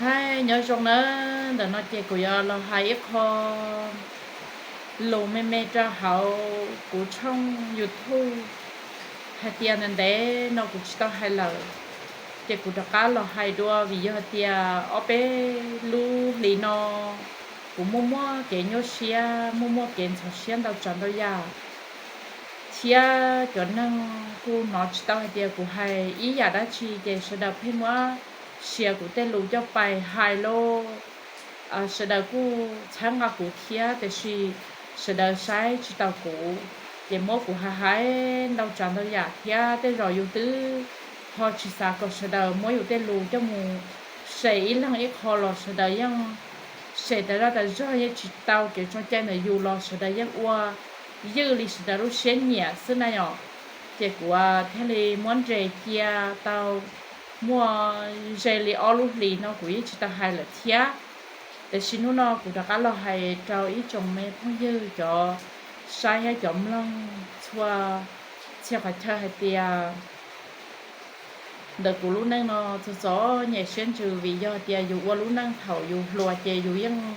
hai, nhớ trong nó để nó chơi của giờ là hai ít kho. Lù mê mê cho hậu của trong youtube hai tiền nên để nó cũng chỉ tao hai lời. Chơi của đặc cá là hai đua, vì giờ tiền ở bên lu lì nó cũng mua mua cái nhớ xia, mua mua cái thằng xia đâu chọn đâu ya xia cho nên cô nói chỉ tao hai tiền của hai ý giả đã chi cái sẽ đập hết mua เสียกูเต้รู้จะไปไฮโลอ่าสดากูใช้งางกูเทียแต่ชีสดาใช้ชิตากูเยมกูหาหายเราจำเราอยากเทียแต่รออยู่ตื้อพอชิสาก็สดาโม่อยู่เต้รู้จะมูเสียอีหลังอีกคอหลอสดายังเสียแต่ละแต่ย่อยชิตาเกี่ยวกับใจในยูหลอสดายังว่ายืดลิฉดารู้เสียนเนี่ยซึ่งนายอ๋อ结果他的满在家า mua dây li ở lúc li nó cũng chỉ ta hay là thia để xin nó nó cũng đã cả lo hay trao ý chồng mẹ phong dư cho sai hay chồng lăng chua chia phải chơi hay tia đợt của lúc năng nó cho gió nhẹ xuyên trừ vì do tia dù qua lúc năng thầu dù lùa chè dù ยัง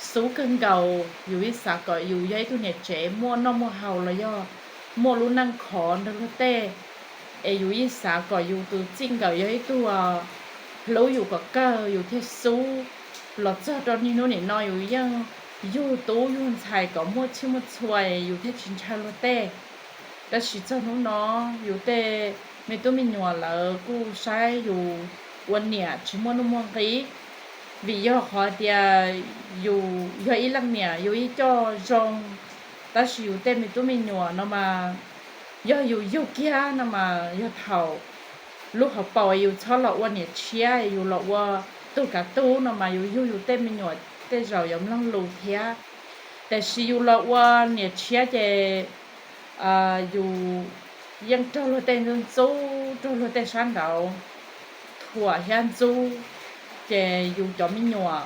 số cân cầu dù ít xả cõi dù giấy tôi nhẹ trẻ mua nó mua hầu là do mua lúc năng khó nó tê เออยู่ยี่สาก็อยู่ตัวจริงก็อยู่ตัวเราอยู่กับเก็อยู่ที่สู้เราเจอตอนนี้โน่นนี่น้อยอยู่ยังอยู่ตู้อยู่ใช่ก็มั่วชิมั่วช่วยอยู่ที่ชินชาโลเต้แต่สิเจ้าน้องน้องอยู่แต่ไม่ต้องมีหนัวแล้วกูใช้อยู่วันเนี่ยชิมั่วนุ่มมั่วกี vì do họ thì อยู่อยู่อีหลังเนี่ยอยู่อีจอจงแต่สิอยู่แต่ไม่ต้องมีหนัวเนาะมา ยอยู่ยุกี้นมายาเท่าลูกเขาปอยอยู่ชอบละวันเนี่ยเชียอยู่ละว่าตูกับตูนมาอยู่ยู่อยู่เต็มมีหนวดเต็มเรายังลังลูเทียแต่ชีอยู่ละว่าเนี่ยเชียจะอ่าอยู่ยังจอลเต็มจนจู้จอลเต็มสังเกตถั่วเฮียนจู้จะอยู่จอมมีหนวด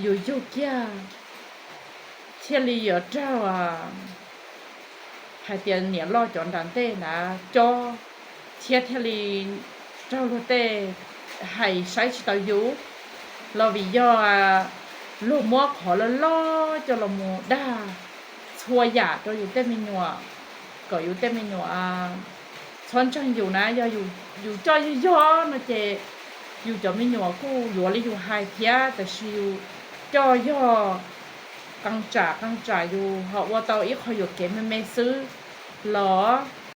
อยู่ยุกี้เชียลีเยอะเจ้าอะ ให้เตี้ยเหนี่ยวล่อจอนดันเต้หน่าจ่อเชี่ยเที่ยรีเจ้าล้อเต้ให้ใช้ชีวิตอยู่เราวิ่ยอลูกมัวขอเราล่อจอมัวได้ชัวยาเจ้าอยู่เต้ไม่เหนียวก่ออยู่เต้ไม่เหนียวซ้อนช่างอยู่นะย่ออยู่อยู่จ่อย่อมาเจ่อยู่จะไม่เหนียวคู่หยัวเลยอยู่หายเชี่ยแต่ชิวจ่อย่อ กังจ่ากังจ่าอยู่เขาว่าตอนอีกคอยอยู่เก็บไม่ไม่ซื้อหรอ